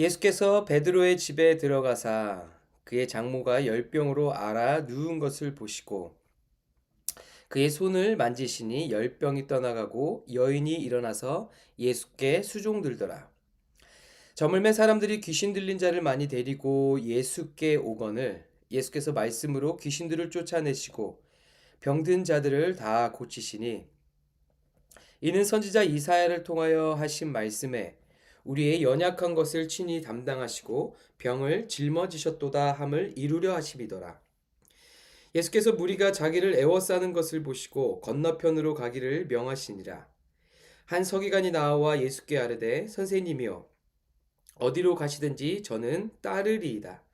예수께서 베드로의 집에 들어가사 그의 장모가 열병으로 앓아 누운 것을 보시고 그의 손을 만지시니 열병이 떠나가고 여인이 일어나서 예수께 수종들더라. 저물매 사람들이 귀신 들린 자를 많이 데리고 예수께 오거늘 예수께서 말씀으로 귀신들을 쫓아내시고 병든 자들을 다 고치시니 이는 선지자 이사야를 통하여 하신 말씀에 우리의 연약한 것을 친히 담당하시고 병을 짊어지셨도다 함을 이루려 하심이더라. 예수께서 무리가 자기를 애워싸는 것을 보시고 건너편으로 가기를 명하시니라. 한 서기관이 나와 예수께 아뢰되 선생님이여 어디로 가시든지 저는 따르리이다.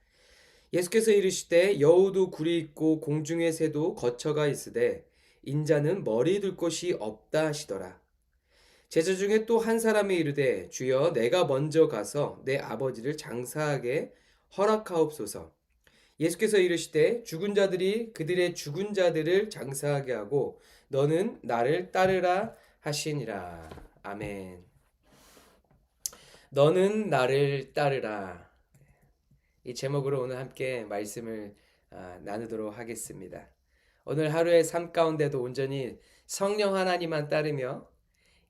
예수께서 이르시되 여우도 굴이 있고 공중의 새도 거처가 있으되 인자는 머리 둘 곳이 없다 하시더라. 제자 중에 또 한 사람이 이르되 주여 내가 먼저 가서 내 아버지를 장사하게 허락하옵소서. 예수께서 이르시되 죽은 자들이 그들의 죽은 자들을 장사하게 하고 너는 나를 따르라 하시니라. 아멘. 너는 나를 따르라. 이 제목으로 오늘 함께 말씀을 아, 나누도록 하겠습니다. 오늘 하루의 삶 가운데도 온전히 성령 하나님만 따르며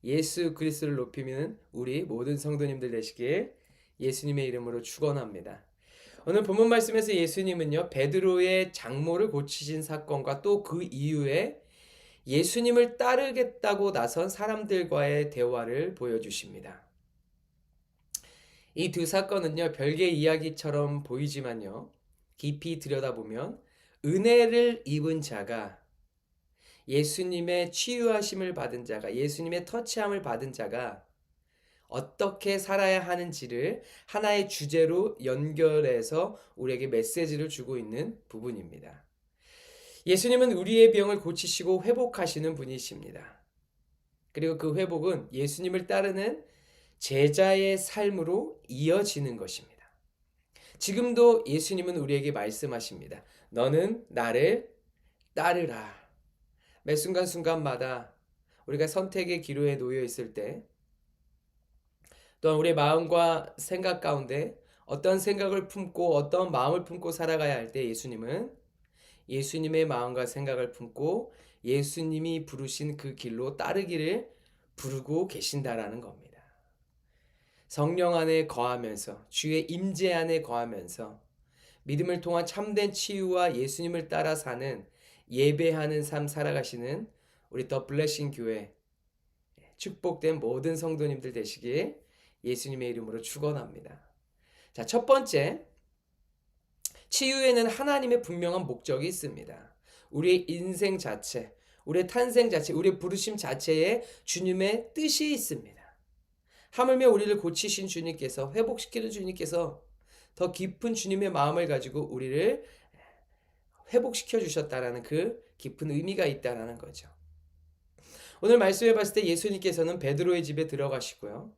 예수 그리스도를 높이는 우리 모든 성도님들 되시길 예수님의 이름으로 축원합니다. 오늘 본문 말씀에서 예수님은요 베드로의 장모를 고치신 사건과 또 그 이후에 예수님을 따르겠다고 나선 사람들과의 대화를 보여주십니다. 이 두 사건은요 별개의 이야기처럼 보이지만요 깊이 들여다보면 은혜를 입은 자가 예수님의 치유하심을 받은 자가 예수님의 터치함을 받은 자가 어떻게 살아야 하는지를 하나의 주제로 연결해서 우리에게 메시지를 주고 있는 부분입니다. 예수님은 우리의 병을 고치시고 회복하시는 분이십니다. 그리고 그 회복은 예수님을 따르는 제자의 삶으로 이어지는 것입니다. 지금도 예수님은 우리에게 말씀하십니다. 너는 나를 따르라. 매 순간순간마다 우리가 선택의 기로에 놓여 있을 때 또한 우리의 마음과 생각 가운데 어떤 생각을 품고 어떤 마음을 품고 살아가야 할 때 예수님은 예수님의 마음과 생각을 품고 예수님이 부르신 그 길로 따르기를 부르고 계신다라는 겁니다. 성령 안에 거하면서 주의 임재 안에 거하면서 믿음을 통한 참된 치유와 예수님을 따라 사는 예배하는 삶 살아가시는 우리 더 블레싱 교회 축복된 모든 성도님들 되시길 예수님의 이름으로 축원합니다. 자, 첫 번째 치유에는 하나님의 분명한 목적이 있습니다. 우리의 인생 자체, 우리의 탄생 자체, 우리의 부르심 자체에 주님의 뜻이 있습니다. 하물며 우리를 고치신 주님께서 회복시키는 주님께서 더 깊은 주님의 마음을 가지고 우리를 회복시켜 주셨다라는 그 깊은 의미가 있다라는 거죠. 오늘 말씀해 봤을 때 예수님께서는 베드로의 집에 들어가시고요.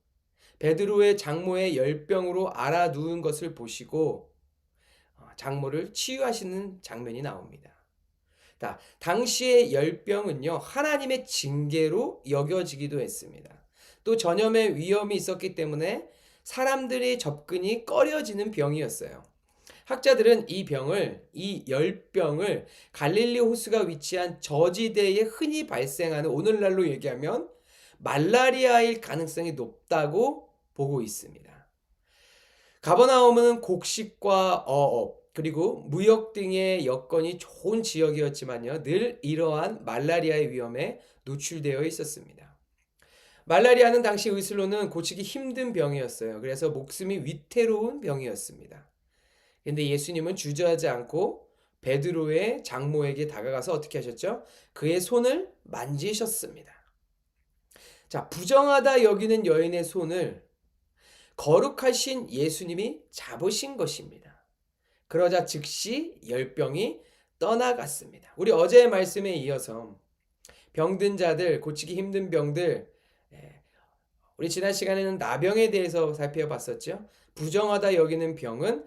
베드로의 장모의 열병으로 알아 누운 것을 보시고 어, 장모를 치유하시는 장면이 나옵니다. 자, 당시의 열병은요, 하나님의 징계로 여겨지기도 했습니다. 또 전염의 위험이 있었기 때문에 사람들의 접근이 꺼려지는 병이었어요. 학자들은 이 병을 이 열병을 갈릴리 호수가 위치한 저지대에 흔히 발생하는 오늘날로 얘기하면 말라리아일 가능성이 높다고 보고 있습니다. 가버나움은 곡식과 어업 그리고 무역 등의 여건이 좋은 지역이었지만요 늘 이러한 말라리아의 위험에 노출되어 있었습니다. 말라리아는 당시 의술로는 고치기 힘든 병이었어요. 그래서 목숨이 위태로운 병이었습니다. 근데 예수님은 주저하지 않고 베드로의 장모에게 다가가서 어떻게 하셨죠? 그의 손을 만지셨습니다. 자, 부정하다 여기는 여인의 손을 거룩하신 예수님이 잡으신 것입니다. 그러자 즉시 열병이 떠나갔습니다. 우리 어제의 말씀에 이어서 병든 자들, 고치기 힘든 병들, 예, 우리 지난 시간에는 나병에 대해서 살펴봤었죠. 부정하다 여기는 병은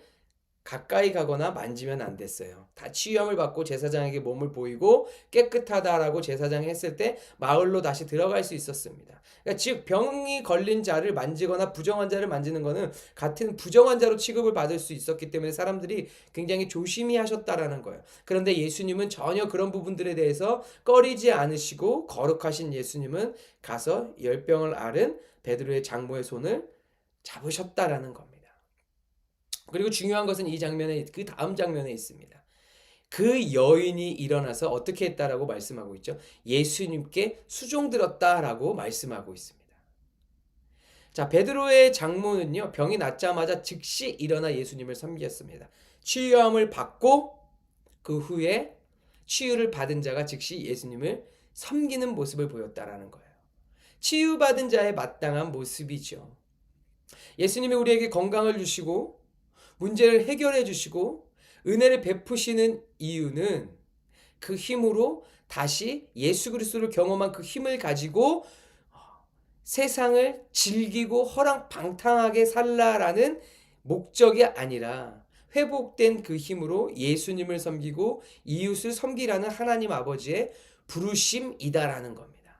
가까이 가거나 만지면 안 됐어요. 다 치유함을 받고 제사장에게 몸을 보이고 깨끗하다라고 제사장이 했을 때 마을로 다시 들어갈 수 있었습니다. 그러니까 즉 병이 걸린 자를 만지거나 부정한 자를 만지는 것은 같은 부정한 자로 취급을 받을 수 있었기 때문에 사람들이 굉장히 조심히 하셨다라는 거예요. 그런데 예수님은 전혀 그런 부분들에 대해서 꺼리지 않으시고 거룩하신 예수님은 가서 열병을 앓은 베드로의 장모의 손을 잡으셨다라는 겁니다. 그리고 중요한 것은 이 장면에 그 다음 장면에 있습니다. 그 여인이 일어나서 어떻게 했다라고 말씀하고 있죠. 예수님께 수종들었다라고 말씀하고 있습니다. 자, 베드로의 장모는요. 병이 낫자마자 즉시 일어나 예수님을 섬겼습니다. 치유함을 받고 그 후에 치유를 받은 자가 즉시 예수님을 섬기는 모습을 보였다라는 거예요. 치유받은 자의 마땅한 모습이죠. 예수님이 우리에게 건강을 주시고 문제를 해결해 주시고 은혜를 베푸시는 이유는 그 힘으로 다시 예수 그리스도를 경험한 그 힘을 가지고 세상을 즐기고 허랑 방탕하게 살라라는 목적이 아니라 회복된 그 힘으로 예수님을 섬기고 이웃을 섬기라는 하나님 아버지의 부르심이다라는 겁니다.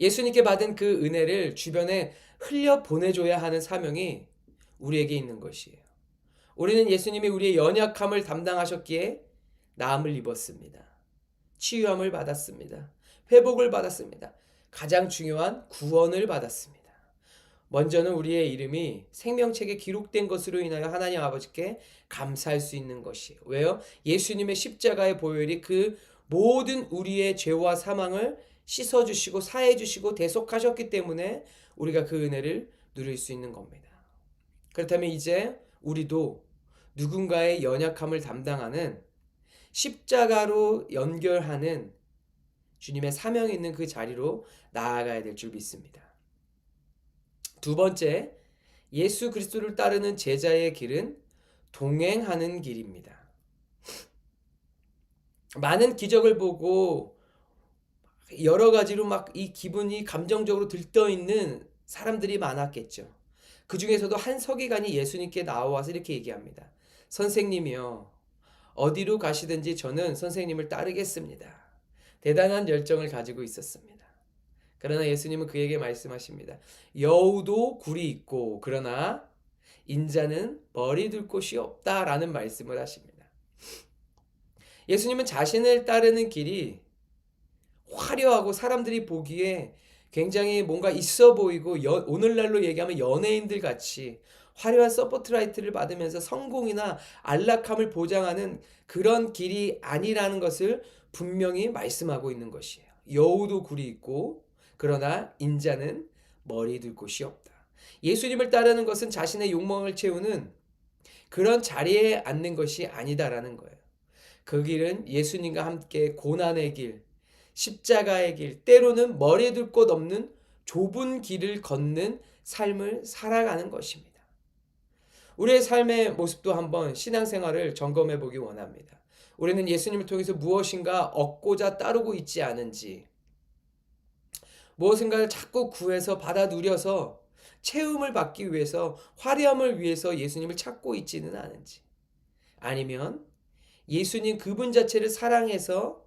예수님께 받은 그 은혜를 주변에 흘려 보내줘야 하는 사명이 우리에게 있는 것이에요. 우리는 예수님이 우리의 연약함을 담당하셨기에 나음을 입었습니다. 치유함을 받았습니다. 회복을 받았습니다. 가장 중요한 구원을 받았습니다. 먼저는 우리의 이름이 생명책에 기록된 것으로 인하여 하나님 아버지께 감사할 수 있는 것이에요. 왜요? 예수님의 십자가의 보혈이 그 모든 우리의 죄와 사망을 씻어주시고 사해주시고 대속하셨기 때문에 우리가 그 은혜를 누릴 수 있는 겁니다. 그렇다면 이제 우리도 누군가의 연약함을 담당하는 십자가로 연결하는 주님의 사명이 있는 그 자리로 나아가야 될 줄 믿습니다. 두 번째, 예수 그리스도를 따르는 제자의 길은 동행하는 길입니다. 많은 기적을 보고 여러 가지로 막 이 기분이 감정적으로 들떠 있는 사람들이 많았겠죠. 그 중에서도 한 서기관이 예수님께 나와서 이렇게 얘기합니다. 선생님이요. 어디로 가시든지 저는 선생님을 따르겠습니다. 대단한 열정을 가지고 있었습니다. 그러나 예수님은 그에게 말씀하십니다. 여우도 굴이 있고 그러나 인자는 머리 둘 곳이 없다라는 말씀을 하십니다. 예수님은 자신을 따르는 길이 화려하고 사람들이 보기에 굉장히 뭔가 있어 보이고 여, 오늘날로 얘기하면 연예인들 같이 화려한 서포트라이트를 받으면서 성공이나 안락함을 보장하는 그런 길이 아니라는 것을 분명히 말씀하고 있는 것이에요. 여우도 굴이 있고 그러나 인자는 머리 둘 곳이 없다. 예수님을 따르는 것은 자신의 욕망을 채우는 그런 자리에 앉는 것이 아니다라는 거예요. 그 길은 예수님과 함께 고난의 길, 십자가의 길, 때로는 머리에 둘 곳 없는 좁은 길을 걷는 삶을 살아가는 것입니다. 우리의 삶의 모습도 한번 신앙생활을 점검해 보기 원합니다. 우리는 예수님을 통해서 무엇인가 얻고자 따르고 있지 않은지, 무엇인가를 자꾸 구해서 받아 누려서 체험을 받기 위해서 화려함을 위해서 예수님을 찾고 있지는 않은지, 아니면 예수님 그분 자체를 사랑해서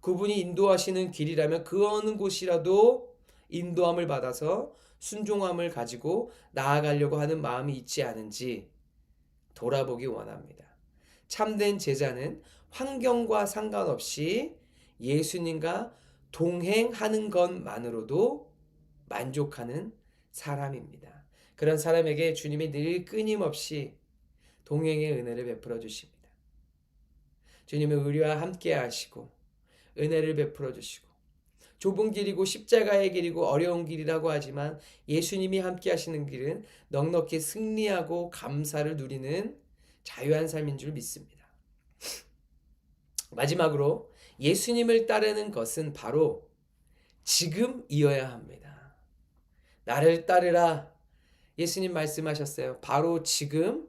그분이 인도하시는 길이라면 그 어느 곳이라도 인도함을 받아서 순종함을 가지고 나아가려고 하는 마음이 있지 않은지 돌아보기 원합니다. 참된 제자는 환경과 상관없이 예수님과 동행하는 것만으로도 만족하는 사람입니다. 그런 사람에게 주님이 늘 끊임없이 동행의 은혜를 베풀어 주십니다. 주님의 의리와 함께 하시고 은혜를 베풀어 주시고 좁은 길이고 십자가의 길이고 어려운 길이라고 하지만 예수님이 함께 하시는 길은 넉넉히 승리하고 감사를 누리는 자유한 삶인 줄 믿습니다. 마지막으로 예수님을 따르는 것은 바로 지금이어야 합니다. 나를 따르라. 예수님 말씀하셨어요. 바로 지금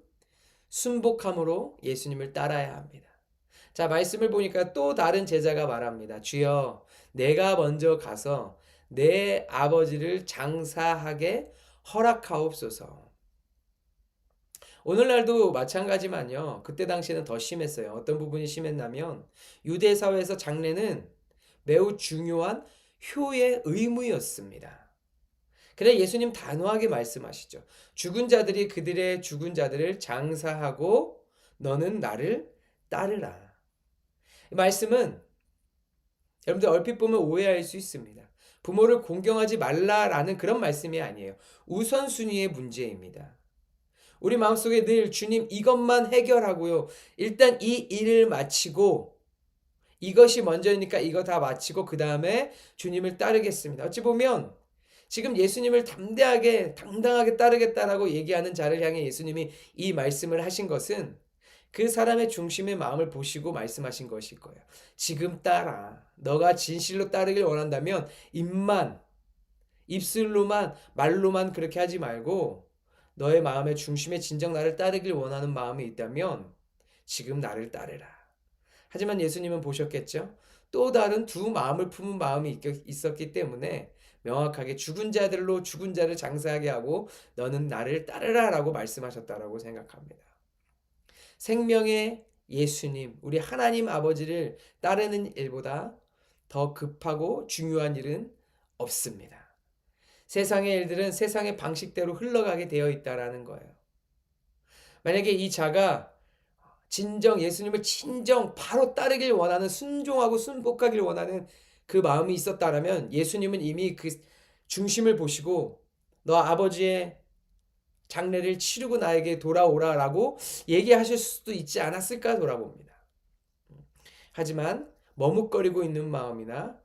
순복함으로 예수님을 따라야 합니다. 자, 말씀을 보니까 또 다른 제자가 말합니다. 주여, 내가 먼저 가서 내 아버지를 장사하게 허락하옵소서. 오늘날도 마찬가지만요. 그때 당시에는 더 심했어요. 어떤 부분이 심했냐면 유대 사회에서 장례는 매우 중요한 효의 의무였습니다. 그래 예수님 단호하게 말씀하시죠. 죽은 자들이 그들의 죽은 자들을 장사하고 너는 나를 따르라. 이 말씀은 여러분들 얼핏 보면 오해할 수 있습니다. 부모를 공경하지 말라라는 그런 말씀이 아니에요. 우선순위의 문제입니다. 우리 마음속에 늘 주님 이것만 해결하고요. 일단 이 일을 마치고 이것이 먼저니까 이거 다 마치고 그 다음에 주님을 따르겠습니다. 어찌 보면 지금 예수님을 담대하게 당당하게 따르겠다라고 얘기하는 자를 향해 예수님이 이 말씀을 하신 것은 그 사람의 중심의 마음을 보시고 말씀하신 것일 거예요. 지금 따라. 너가 진실로 따르길 원한다면 입만 입술로만 말로만 그렇게 하지 말고 너의 마음의 중심에 진정 나를 따르길 원하는 마음이 있다면 지금 나를 따르라. 하지만 예수님은 보셨겠죠? 또 다른 두 마음을 품은 마음이 있었기 때문에 명확하게 죽은 자들로 죽은 자를 장사하게 하고 너는 나를 따르라 라고 말씀하셨다라고 생각합니다. 생명의 예수님, 우리 하나님 아버지를 따르는 일보다 더 급하고 중요한 일은 없습니다. 세상의 일들은 세상의 방식대로 흘러가게 되어 있다라는 거예요. 만약에 이 자가 진정 예수님을 진정 바로 따르길 원하는 순종하고 순복하길 원하는 그 마음이 있었다라면 예수님은 이미 그 중심을 보시고 너 아버지의 장례를 치르고 나에게 돌아오라라고 얘기하실 수도 있지 않았을까 돌아봅니다. 하지만 머뭇거리고 있는 마음이나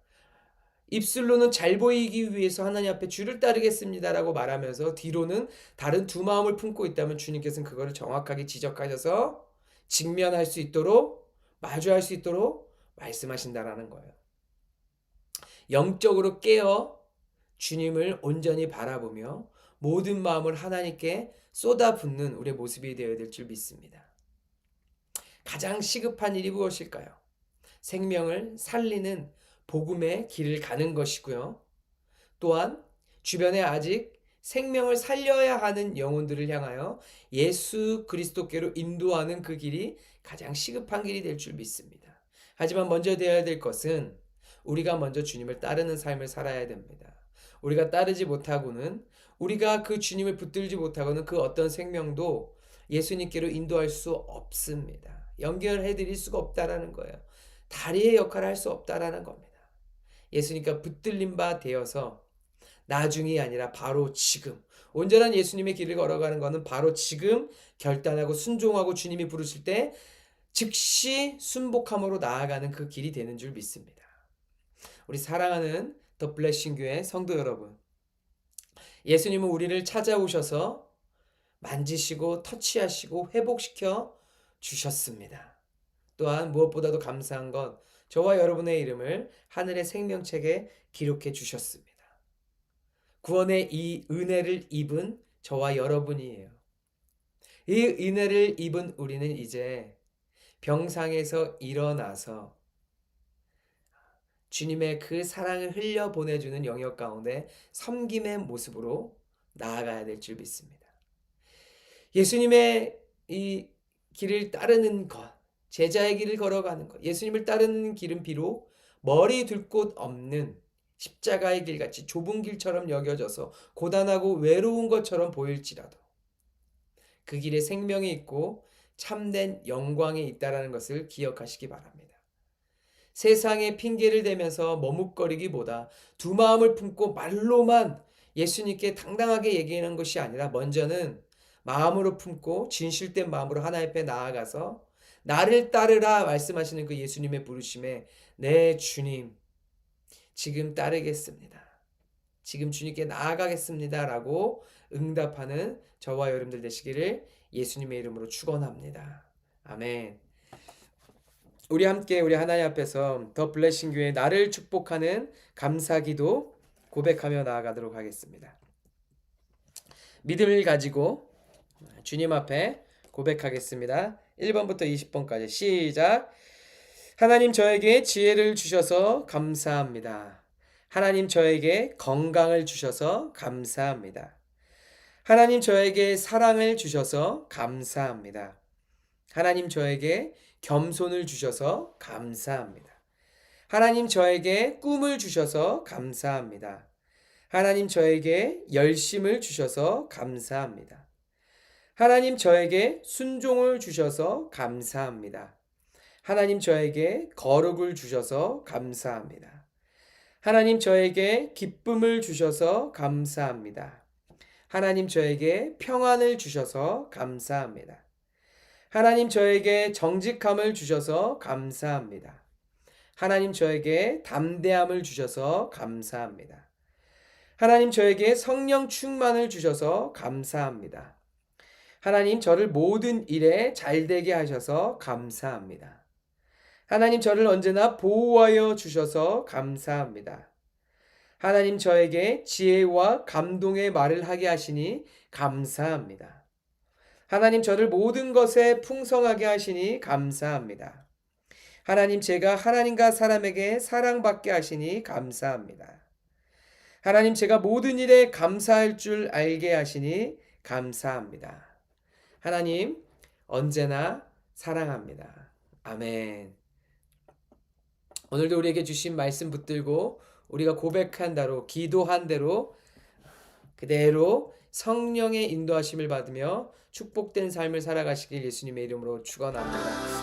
입술로는 잘 보이기 위해서 하나님 앞에 주를 따르겠습니다라고 말하면서 뒤로는 다른 두 마음을 품고 있다면 주님께서는 그거를 정확하게 지적하셔서 직면할 수 있도록 마주할 수 있도록 말씀하신다라는 거예요. 영적으로 깨어 주님을 온전히 바라보며 모든 마음을 하나님께 쏟아붓는 우리의 모습이 되어야 될 줄 믿습니다. 가장 시급한 일이 무엇일까요? 생명을 살리는 복음의 길을 가는 것이고요. 또한 주변에 아직 생명을 살려야 하는 영혼들을 향하여 예수 그리스도께로 인도하는 그 길이 가장 시급한 길이 될 줄 믿습니다. 하지만 먼저 되어야 될 것은 우리가 먼저 주님을 따르는 삶을 살아야 됩니다. 우리가 따르지 못하고는 우리가 그 주님을 붙들지 못하고는 그 어떤 생명도 예수님께로 인도할 수 없습니다. 연결해 드릴 수가 없다라는 거예요. 다리의 역할을 할 수 없다라는 겁니다. 예수님과 붙들린 바 되어서 나중이 아니라 바로 지금 온전한 예수님의 길을 걸어가는 것은 바로 지금 결단하고 순종하고 주님이 부르실 때 즉시 순복함으로 나아가는 그 길이 되는 줄 믿습니다. 우리 사랑하는 더 블레싱 교회 성도 여러분. 예수님은 우리를 찾아오셔서 만지시고 터치하시고 회복시켜 주셨습니다. 또한 무엇보다도 감사한 건 저와 여러분의 이름을 하늘의 생명책에 기록해 주셨습니다. 구원의 이 은혜를 입은 저와 여러분이에요. 이 은혜를 입은 우리는 이제 병상에서 일어나서 주님의 그 사랑을 흘려 보내주는 영역 가운데 섬김의 모습으로 나아가야 될 줄 믿습니다. 예수님의 이 길을 따르는 것, 제자의 길을 걸어가는 것, 예수님을 따르는 길은 비록 머리 둘 곳 없는 십자가의 길 같이 좁은 길처럼 여겨져서 고단하고 외로운 것처럼 보일지라도 그 길에 생명이 있고 참된 영광이 있다라는 것을 기억하시기 바랍니다. 세상에 핑계를 대면서 머뭇거리기보다 두 마음을 품고 말로만 예수님께 당당하게 얘기하는 것이 아니라 먼저는 마음으로 품고 진실된 마음으로 하나님 앞에 나아가서 나를 따르라 말씀하시는 그 예수님의 부르심에 내 주님 지금 따르겠습니다. 지금 주님께 나아가겠습니다. 라고 응답하는 저와 여러분들 되시기를 예수님의 이름으로 축원합니다. 아멘. 우리 함께 우리 하나님 앞에서 더 블레싱 교회 나를 축복하는 감사기도 고백하며 나아가도록 하겠습니다. 믿음을 가지고 주님 앞에 고백하겠습니다. 1번부터 20번까지 시작. 하나님 저에게 지혜를 주셔서 감사합니다. 하나님 저에게 건강을 주셔서 감사합니다. 하나님 저에게 사랑을 주셔서 감사합니다. 하나님 저에게 겸손을 주셔서 감사합니다. 하나님 저에게 꿈을 주셔서 감사합니다. 하나님 저에게 열심을 주셔서 감사합니다. 하나님 저에게 순종을 주셔서 감사합니다. 하나님 저에게 거룩을 주셔서 감사합니다. 하나님 저에게 기쁨을 주셔서 감사합니다. 하나님 저에게 평안을 주셔서 감사합니다. 하나님 저에게 정직함을 주셔서 감사합니다. 하나님 저에게 담대함을 주셔서 감사합니다. 하나님 저에게 성령 충만을 주셔서 감사합니다. 하나님 저를 모든 일에 잘되게 하셔서 감사합니다. 하나님 저를 언제나 보호하여 주셔서 감사합니다. 하나님 저에게 지혜와 감동의 말을 하게 하시니 감사합니다. 하나님 저를 모든 것에 풍성하게 하시니 감사합니다. 하나님 제가 하나님과 사람에게 사랑받게 하시니 감사합니다. 하나님 제가 모든 일에 감사할 줄 알게 하시니 감사합니다. 하나님 언제나 사랑합니다. 아멘. 오늘도 우리에게 주신 말씀 붙들고 우리가 고백한 대로 기도한 대로 그대로 성령의 인도하심을 받으며 축복된 삶을 살아가시길 예수님의 이름으로 축원합니다.